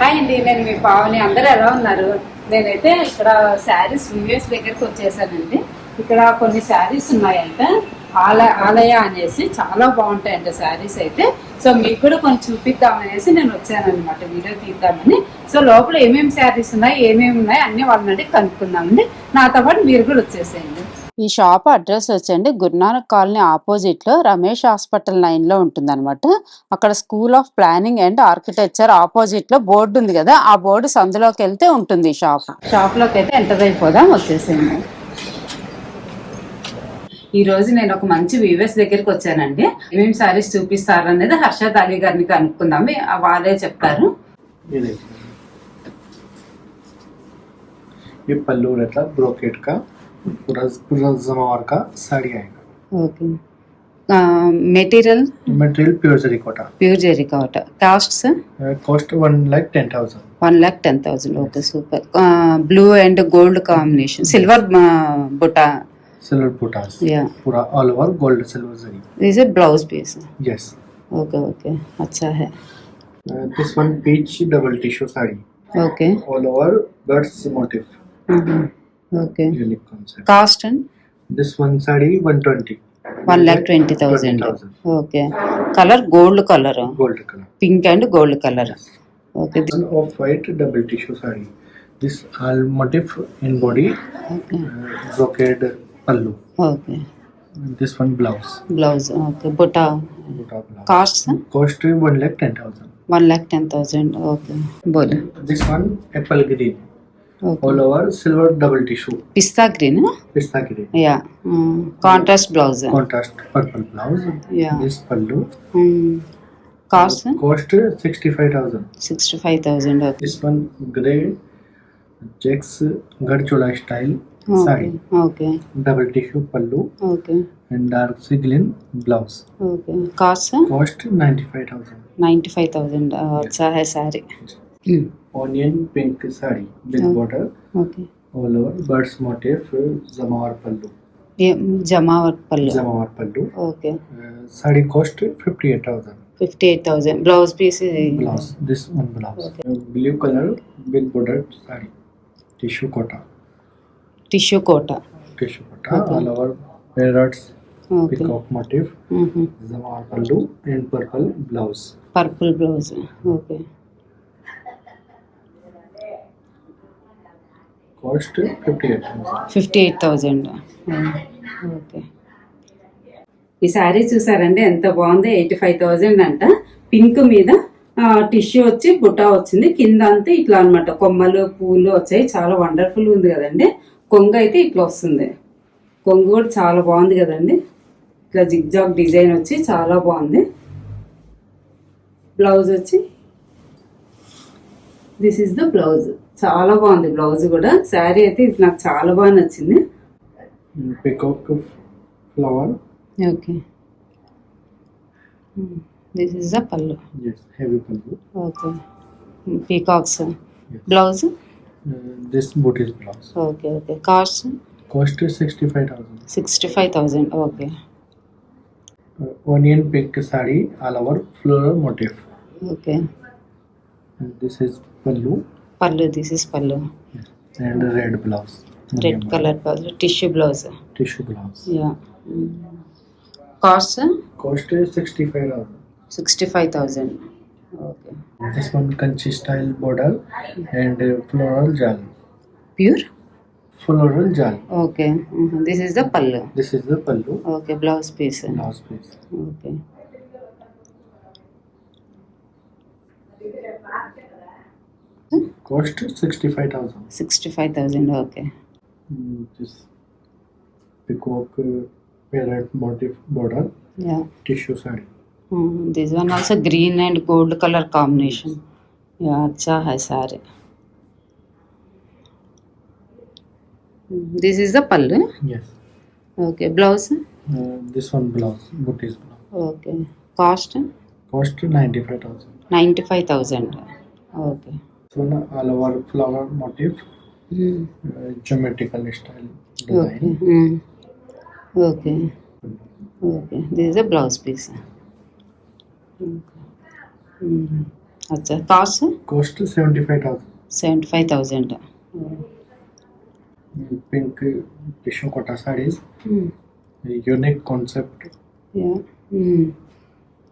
Hi అండి నేను మీ పావని. అందరూ ఎలా ఉన్నారు? నేనైతే ఇక్కడ శారీస్ వివేస్ దగ్గరికి వచ్చేసానండి. ఇక్కడ కొన్ని శారీస్ ఉన్నాయంట. ఆలయ ఆలయ అనేసి చాలా బాగుంటాయంట శారీస్ అయితే. సో మీకు కూడా కొంచెం చూపిద్దామనేసి నేను వచ్చానమాట వీడియో తీద్దామని. సో లోపల ఏమేమి శారీస్ ఉన్నాయి ఏమేమి ఉన్నాయి అన్ని వాళ్ళని అడిగి కనుక్కుందామండి. నాతో పాటు మీరు కూడా వచ్చేసేయండి. ఈ షాప్ అడ్రస్ వచ్చండి గురునానక్ కాలనీ ఆపోజిట్ లో రమేష్ హాస్పిటల్ లైన్ లో ఉంటుంది అనమాట అక్కడ school of planning and architecture opposite లో బోర్డు ఉంది కదా ఆ బోర్డు సందులోకి వెళ్తే ఉంటుంది ఈ షాప్ షాప్లోకి అయితే ఎంటర్ అయిపోదాం వచ్చేసేయండి ఈ రోజు నేను ఒక మంచి వీవర్స్ దగ్గరికి వచ్చానండి ఏమేమి సారీస్ చూపిస్తారు అనేది హర్షద్ అలీ గారిని కనుక్కుందాం ఆ వాళ్ళే చెప్తారు ये देखिए ये पल्लू रहता है ब्रोकेट का पूरा पूरा जमावार का साड़ी आएगा okay material material pure zarikota pure zarikota cost sir cost one lakh ten thousand one lakh ten thousand okay super blue and gold combination silver buta silver butas yeah पूरा all over gold silver zari this a blouse piece yes okay okay अच्छा है this one peach double tissue sari okay all over birds motif Okay. Unique concept cost and this one sorry one twenty one lakh twenty thousand okay colour gold colour gold colour pink and gold colour okay off white double tissue sari this all motif in body brocade pallu okay this one blouse blouse okay buta cost cost one lakh ten thousand one lakh ten thousand okay boll this one apple green Okay All over silver double tissue. Pista green Pista green. Yeah contrast blouse Contrast purple blouse. Yeah. This pallu. Cost Cost sixty five thousand. Sixty five thousand okay This one grey checks gadchola style saree. Okay Double tissue pallu okay and dark sea green blouse. Okay cost Cost ninety five thousand. Ninety five thousand अच्छा है सारी onion pink sari with border all over birds motif jamawar pallu ये jamawar pallu jamawar pallu okay sari cost fifty eight thousand fifty eight thousand blouse piece blouse this one blouse blue colour with border sari tissue kota tissue kota tissue kota all over parrots peacock motif mm-hmm. zamar pallu and purple blouse. Purple blouse. Okay. Cost fifty eight fifty eight thousand hmm. Okay. ఈ శారీ చూసారండి ఎంత బాగుంది? Eighty five thousand అంట. Pink మీద tissue వచ్చి బుట్టా వచ్చింది. కింద అంతా ఇట్లా అనమాట కొమ్మలు పూలు వచ్చాయి. చాలా వండర్ఫుల్ ఉంది కదండి. కొంగు అయితే ఇట్లా వస్తుంది. కొంగు కూడా చాలా బాగుంది కదండి. ఇట్లా జిగ్జాగ్ డిజైన్ వచ్చి చాలా బాగుంది. బ్లౌజ్ వచ్చి దిస్ ఈస్ ద బ్లౌజ్ చాలా బాగుంది బ్లౌజ్ కూడా. శారీ అయితే ఇది నాకు చాలా బాగా నచ్చింది. పికౌట్ flower okay this is the pallu heavy pallu okay peacocks blouse this buti is blouse okay okay cost cost sixty five thousand sixty five thousand okay onion pink sari all over floral motif okay And this is Pallu. Pallu, this is Pallu. Yes. And a red blouse. Red color blouse, tissue blouse. Tissue blouse. Yeah. Cost? Cost is 65,000. 65,000. Okay. This one Kanchi style border and floral jal. Pure? floral jal. Okay. Mm-hmm. This is the pallu. This is the pallu. Okay, blouse piece. Blouse piece. Okay. Cost 65000 sixty five thousand okay Mm, this peacock uh, parrot motif border yeah tissue saree this one also green and gold colour combination yeah అచ్చా high sari this is the pallu yes okay blouse uh, this one blouse booties blouse okay cost cost 95000 ninety five thousand okay this all over flower motif uh, geometrical style okay design okay okay this is blouse piece అచ్చా cost Cost seventy five thousand. Seventy five thousand Pink tissue kota sarees. Unique concept.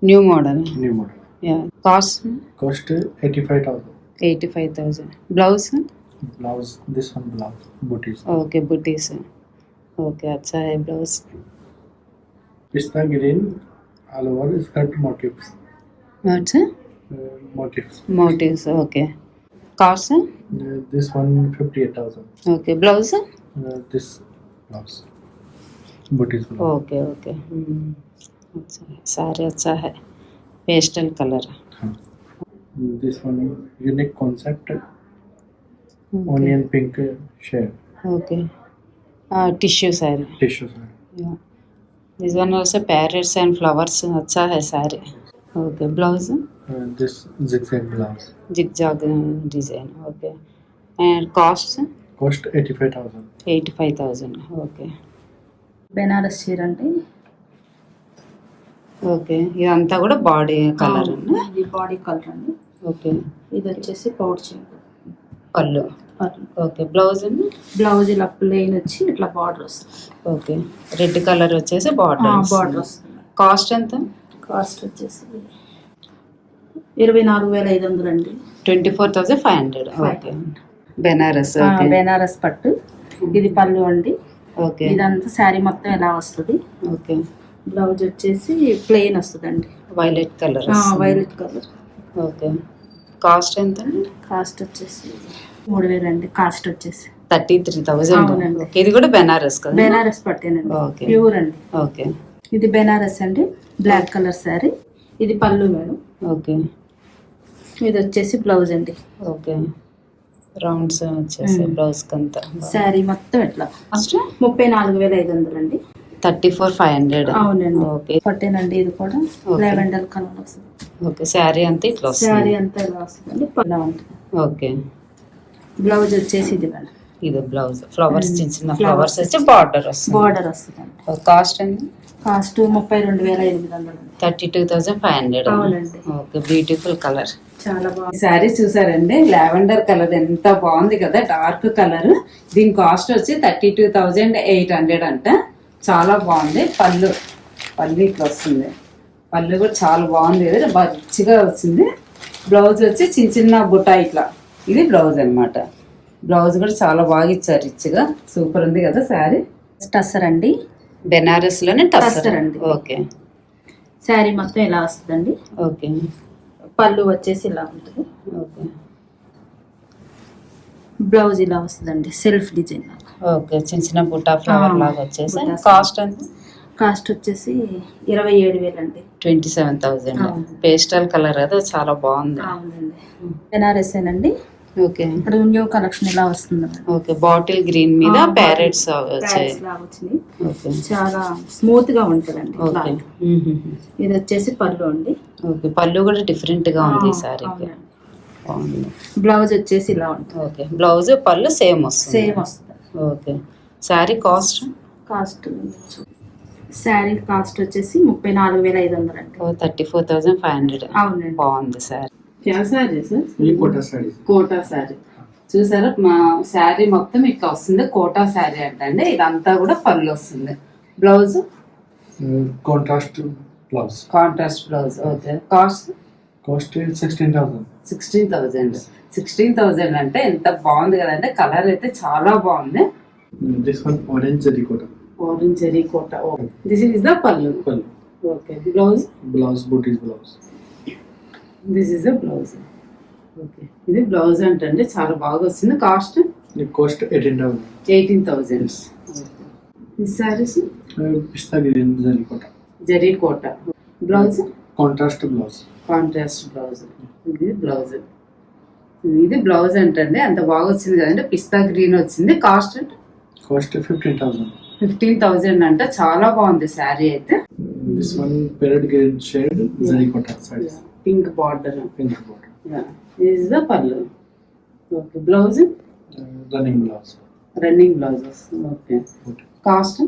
New model New model. Yeah cost Cost eighty five thousand. Eighty five thousand blouse Blouse. This one blouse. Booties. Okay booties okay అచ్చా है blouse Pista green. All over skirt motifs. What's Uh, motifs. Motifs okay cost Uh, this one fifty eight thousand. ఓకే blouse Uh, sari अच्छा है pastel colour this one unique concept onion pink shade okay tissue sari tissue sari this one also parrots and flowers अच्छा है sari. Okay blouse this zigzag blouse. Zigzag design okay and cost cost 85000 85000 okay Banaras चीर అంటే okay. ఇదంతా కూడా body colour ఇది body colour అండి. Okay. ఇది వచ్చేసి చీర పళ్ళు. ఓకే. బ్లౌజ్ అండి? బ్లౌజ్ ఇలా ప్లెయిన్ వచ్చి ఇట్లా బార్డర్ వస్తుంది. ఓకే. రెడ్ కలర్ వచ్చేసి బార్డర్ బార్డర్ వస్తుంది. కాస్ట్ ఎంత? కాస్ట్ వచ్చేసి ఇరవై నాలుగు వేల ఐదు వందలు అండి. Twenty four thousand five hundred. Okay. Banaras Banaras పట్టు. ఇది పళ్ళు అండి. ఓకే. ఇదంతా శారీ మొత్తం ఎలా వస్తుంది? ఓకే. బ్లౌజ్ వచ్చేసి ప్లెయిన్ వస్తుందండి. Violet colour violet colour okay. Cost ఎంత కాస్ట్ వచ్చేసి మూడు వేలు అండి కాస్ట్ వచ్చేసి. Thirty three thousand. ఇది కూడా బెనారస్ కదా? బెనారస్ పట్టేనండి ఓకే. ప్యూర్ అండి. ఓకే. ఇది బెనారస్ అండి. బ్లాక్ కలర్ శారీ ఇది పళ్ళు మేడం. ఓకే. ఇది వచ్చేసి బ్లౌజ్ అండి. ఓకే. రౌండ్స్ వచ్చేసి. బ్లౌజ్ కంతా శారీ మొత్తం కాస్ట్ ముప్పై నాలుగు వేల ఐదు వందలు అండి థర్టీ ఫోర్ ఫైవ్ హండ్రెడ్. అవునండి. ఓకే. పట్టేనండి ఇది కూడా. లెవెండర్ కలర్ వస్తుంది. ఓకే. శారీ అంతా ఇట్లా శారీ వస్తుంది అంతా ఇలా వస్తుందండి. ఉంటుంది ఓకే. బ్లౌజ్ వచ్చేసి ఇది మేడం. ఇది బ్లౌజ్. ఫ్లవర్స్. చిన్న చిన్న Flowers. ఫ్లవర్స్ వచ్చి బార్డర్ వస్తుంది. బార్డర్ వస్తుందండి. కాస్ట్ అండి? కాస్ట్ ముప్పై రెండు వేల ఎనిమిది వందలు. Thirty two thousand five hundred. అవునండి. ఓకే. Beautiful colour. చాలా బాగుంది. శారీ చూసారండి? లావెండర్ కలర్ ఎంత బాగుంది కదా. Dark colour. దీని కాస్ట్ వచ్చి thirty two thousand eight hundred అంట. చాలా బాగుంది. పళ్ళు పళ్ళు ఇట్లా వస్తుంది. పళ్ళు కూడా చాలా బాగుంది. కదా మంచిగా వచ్చింది బ్లౌజ్ వచ్చి చిన్న చిన్న బుట్ట ఇట్లా. ఇది బ్లౌజ్ అన్నమాట. బ్లౌజ్ కూడా చాలా బాగా ఇచ్చారు రిచ్గా సూపర్ ఉంది కదా శారీ. టస్సర్ అండి. బెనారస్లోనే టస్సర్. టస్సర్ అండి. ఓకే. శారీ మొత్తం ఇలా వస్తుందండి? ఓకే. పళ్ళు వచ్చేసి ఇలా ఉంటుంది. ఓకే. బ్లౌజ్ ఇలా వస్తుందండి సెల్ఫ్ డిజైన్ ఓకే చిన్న చిన్న బుట్టా ఫ్లవర్ లాగా వచ్చేసి? కాస్ట్ ఎంత? కాస్ట్ వచ్చేసి ఇరవై ఏడు వేలు అండి twenty seven thousand. Pastel colour అది చాలా బాగుంది. బెనారస్ ఏనండి ఓకే. ఇక్కడ న్యూ కలెక్షన్ ఇలా వస్తుంది ఓకే బాటిల్ గ్రీన్ మీద ప్యారెట్స్ వచ్చాయి. చాలా స్మూత్గా ఉంటుందండి ఓకే. ఇది వచ్చేసి పళ్ళు అండి. ఓకే పళ్ళు కూడా డిఫరెంట్గా ఉంది ఈ సారీకి. బ్లౌజ్ వచ్చేసి ఇలా ఉంటుంది. ఓకే. బ్లౌజ్ పళ్ళు సేమ్ వస్తుంది. సేమ్ వస్తుంది. Okay. Sari cost? Cost sari cost వచ్చేసి ముప్పై నాలుగు వేల ఐదు వందలు అంటే thirty four thousand five hundred. అవునండి. బాగుంది sorry sari sir? Quota sari. చూసారా? మా శారీ మొత్తం ఇక్కడ వస్తుంది కోటా శారీ అంటే ఇదంతా కూడా పళ్ళు వస్తుంది. Blouse? Contrast blouse. Contrast blouse. Okay. Cost? Cost sixteen thousand sixteen thousand sixteen thousand అంటే ఎంత బాగుంది కదంటే కలర్ అయితే చాలా బాగుంది. This one orange zari kota. Orange zari kota. This is the pallu pallu okay blouse blouse booties blouse this is the blouse okay ఇది blouse అంటే చాలా బాగా వస్తుంది. Cost cost eighteen thousand eighteen thousand ఈ saris pista green zari kota. Zari kota blouse contrast blouse contrast blouse ఇది blouse ఇది blouse అంటండి. అంత బాగా వచ్చింది కదండి. పిస్తా గ్రీన్ వచ్చింది. కాస్ట్ అంటే cost fifteen thousand fifteen thousand అంటే. చాలా బాగుంది శారీ అయితే. This one parrot green shade pink border pink border yeah is the pallu okay blouse running blouse running blouses okay cost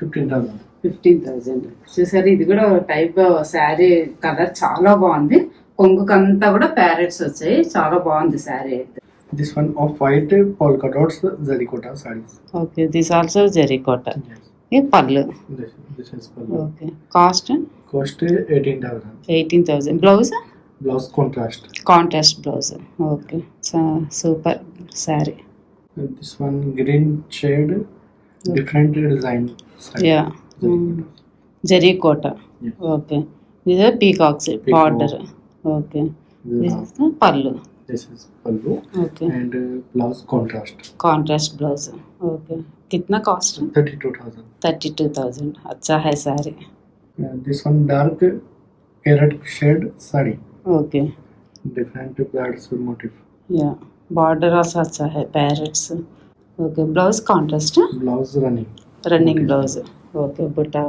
fifteen thousand fifteen thousand చూసారు ఇది కూడా type sari colour చాలా బాగుంది కొంగుకంతా కూడా ప్యారెట్స్ వచ్చాయి చాలా బాగుంది శారీ అయితే This one of white polka dots zarikota sarees. Okay this also zarikota Yes. ఇది pallu This, this is pallu. Okay cost Cost eighteen thousand. Eighteen thousand blouse Blouse contrast. Contrast blouse okay super this one green shade, different design. saree. Yeah. Zari kota Yes. Okay ఇది peacocks Peacock. Border okay This, this pallu this is pallu okay and uh, blouse contrast. Contrast blouse okay कितना cost Thirty-two thousand. Thirty two thousand अच्छा है sari Uh, this one dark carrot shade saree. Okay Different birds motif. Yeah border also अच्छा है parrots okay blouse contrast Blouse running. Running blouse Okay buta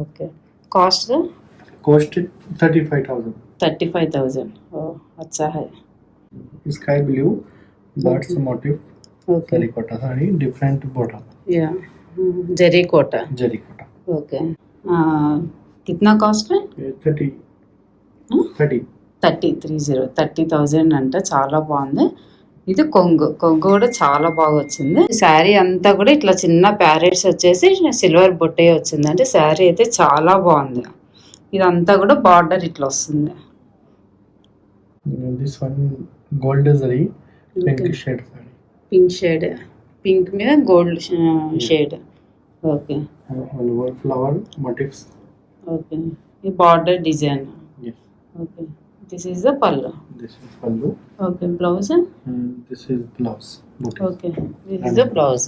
okay cost Cost thirty-five thousand. Thirty five thousand oh अच्छा है Sky blue birds motif. Okay Terracotta saree, different border. Yeah zari kota Terracotta. Okay कितना cost है Uh, Thirty. Huh? Thirty. Thirty three zero thirty thousand అంటే చాలా బాగుంది ఇది కొంగు. కొంగు కూడా చాలా బాగా వచ్చింది. శారీ అంతా కూడా ఇట్లా చిన్న ప్యారెట్స్ వచ్చేసి సిల్వర్ బొట్టే వచ్చింది. అంటే శారీ అయితే చాలా బాగుంది. ఇదంతా కూడా బార్డర్ ఇట్లా వస్తుంది. పింక్ షేడ్ పింక్ మీద గోల్డ్ షేడ్ ఓకే. ఓకే ఈ border design. Okay This is the pallu This is pallu. Okay blouse And this is blouse motif. Okay this is the blouse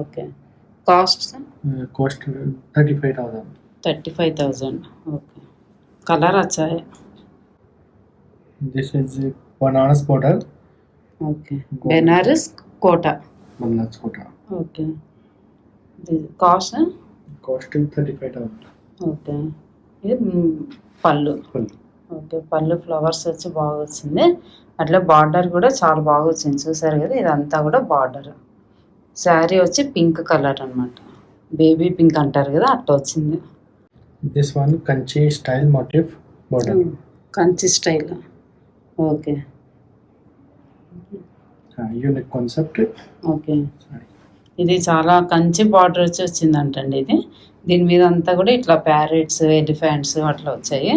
okay cost Uh, cost uh, thirty-five thousand. Thirty five thousand okay colour अच्छा है This is uh, bananas border, okay Banaras kota bananas kota. Okay cost Cost thirty-five thousand. Okay ఇది మ్, పళ్ళు Pallu. Okay పళ్ళు flowers వచ్చి బాగా వచ్చింది. అట్లా border కూడా చాలా బాగా వచ్చింది. చూసారు కదా ఇదంతా కూడా బార్డర్. శారీ వచ్చి పింక్ కలర్ అన్నమాట. బేబీ పింక్ అంటారు కదా అట్లా వచ్చింది. This one kanchi style motif border. Kanchi style. Okay. unique concept. Okay. ఇది చాలా కంచి బార్డర్ వచ్చి వచ్చిందంటండి ఇది. దీని మీద అంతా కూడా ఇట్లా ప్యారెట్స్ ఎలిఫెంట్స్ అట్లా వచ్చాయి.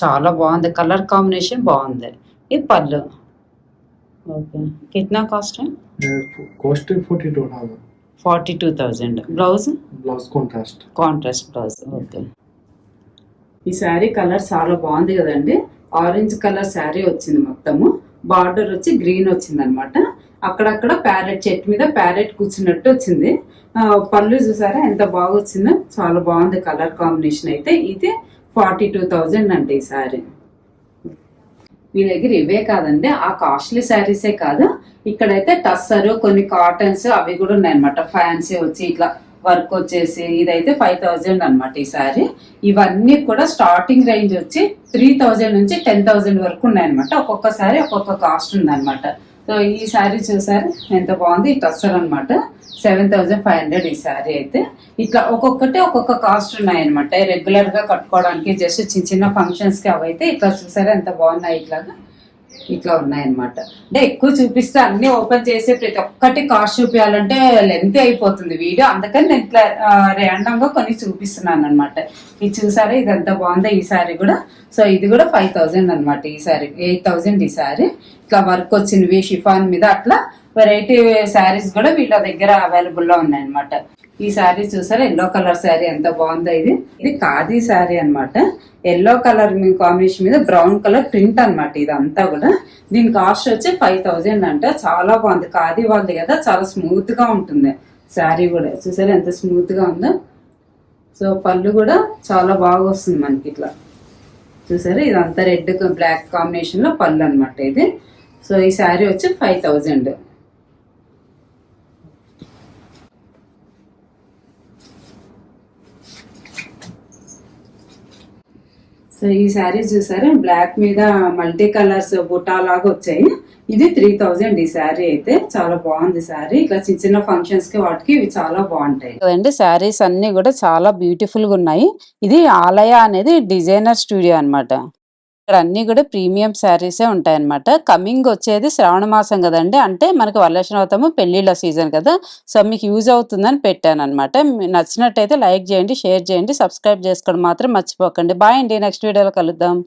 చాలా బాగుంది. కలర్ కాంబినేషన్ బాగుంది. ఇది పళ్ళు. Okay. కిట్నా cost Uh, cost forty-two thousand. Forty two thousand. Blouse? Blouse contrast. Contrast blouse. Okay. ఈ శారీ కలర్ చాలా బాగుంది కదండి. ఆరెంజ్ కలర్ శారీ వచ్చింది మొత్తము. బార్డర్ వచ్చి గ్రీన్ వచ్చింది అనమాట అక్కడక్కడ ప్యారెట్ చెట్టు మీద ప్యారెట్ కూర్చున్నట్టు వచ్చింది. పళ్ళు చూసారా? ఎంత బాగా వచ్చిందో చాలా బాగుంది కలర్ కాంబినేషన్ అయితే. ఇది ఫార్టీ టూ థౌజండ్ అంటే ఈ శారీ మీ దగ్గర ఇవే కాదండి ఆ కాస్ట్లీ శారీసే కాదు. ఇక్కడైతే టస్సరు కొన్ని కాటన్స్ అవి కూడా ఉన్నాయన్నమాట. ఫ్యాన్సీ వచ్చి ఇట్లా వర్క్ వచ్చేసి ఇదైతే ఫైవ్ థౌజండ్ అనమాట ఈ సారీ. ఇవన్నీ కూడా స్టార్టింగ్ రేంజ్ వచ్చి త్రీ థౌజండ్ నుంచి టెన్ థౌజండ్ వరకు ఉన్నాయన్నమాట. ఒక్కొక్కసారి ఒక్కొక్క కాస్ట్ ఉందన్నమాట. సో ఈ శారీ చూసారు? ఎంత బాగుంది. ఈ అనమాట సెవెన్ థౌజండ్ ఫైవ్ హండ్రెడ్ ఈ శారీ అయితే. ఇట్లా ఒక్కొక్కటి ఒక్కొక్క కాస్ట్ ఉన్నాయన్నమాట. రెగ్యులర్గా కట్టుకోవడానికి జస్ట్ చిన్న చిన్న ఫంక్షన్స్కి అవైతే ఇట్లా చూసారా ఎంత బాగున్నాయి ఇట్లాగా. ఇట్లా ఉన్నాయన్నమాట. అంటే ఎక్కువ చూపిస్తే అన్ని ఓపెన్ చేసి ప్రతి ఒక్కటి కాస్ట్ చూపించాలంటే లెంత్ అయిపోతుంది వీడియో. అందుకని నేను ఇట్లా ర్యాండమ్గా కొన్ని చూపిస్తున్నాను అనమాట ఇది చూసారా? ఇది ఎంత బాగుందో? ఈ సారీ కూడా? సో ఇది కూడా ఫైవ్ థౌజండ్ అనమాట ఈ సారీ. ఎయిట్ థౌజండ్ ఈ సారీ. ఇట్లా వర్క్ వచ్చినవి షిఫాన్ మీద అట్లా వెరైటీ శారీస్ కూడా వీళ్ళ దగ్గర అవైలబుల్లో ఉన్నాయన్నమాట. ఈ శారీ చూసారా? ఎల్లో కలర్ శారీ ఎంత బాగుందో ఇది. ఇది ఖాదీ శారీ అన్నమాట. ఎల్లో కలర్ కాంబినేషన్ మీద బ్రౌన్ కలర్ ప్రింట్ అన్నమాట ఇదంతా కూడా. దీని కాస్ట్ వచ్చి ఫైవ్ థౌజండ్ అంట. చాలా బాగుంది. ఖాదీ వాళ్ళది కదా చాలా స్మూత్గా ఉంటుంది శారీ కూడా. చూసారా ఎంత స్మూత్గా ఉందో. సో పళ్ళు కూడా చాలా బాగా వస్తుంది మనకి ఇట్లా. చూసారా? ఇదంతా రెడ్ బ్లాక్ కాంబినేషన్లో పళ్ళు అనమాట ఇది. సో ఈ శారీ వచ్చి ఫైవ్ థౌజండ్. సో ఈ శారీస్ చూసారా? బ్లాక్ మీద మల్టీ కలర్స్ బుటా లాగా వచ్చాయి. ఇది త్రీ థౌజండ్ ఈ శారీ అయితే. చాలా బాగుంది శారీ. ఇట్లా చిన్న చిన్న ఫంక్షన్స్కి వాటికి ఇవి చాలా బాగుంటాయి. అండి శారీస్ అన్ని కూడా చాలా బ్యూటిఫుల్గా ఉన్నాయి. ఇది ఆలయ అనేది డిజైనర్ స్టూడియో అన్నమాట. ఇక్కడ అన్ని కూడా ప్రీమియం శారీసే ఉంటాయి అన్నమాట కమింగ్ వచ్చేది శ్రావణ మాసం కదండి. అంటే మనకి వరలక్ష్మవతము పెళ్ళిళ్ళ సీజన్ కదా. సో మీకు యూజ్ అవుతుందని పెట్టాను అనమాట నచ్చినట్టయితే లైక్ చేయండి షేర్ చేయండి సబ్స్క్రైబ్ చేసుకోవడం మాత్రం మర్చిపోకండి. బాయ్ అండి. నెక్స్ట్ వీడియోలో కలుద్దాం.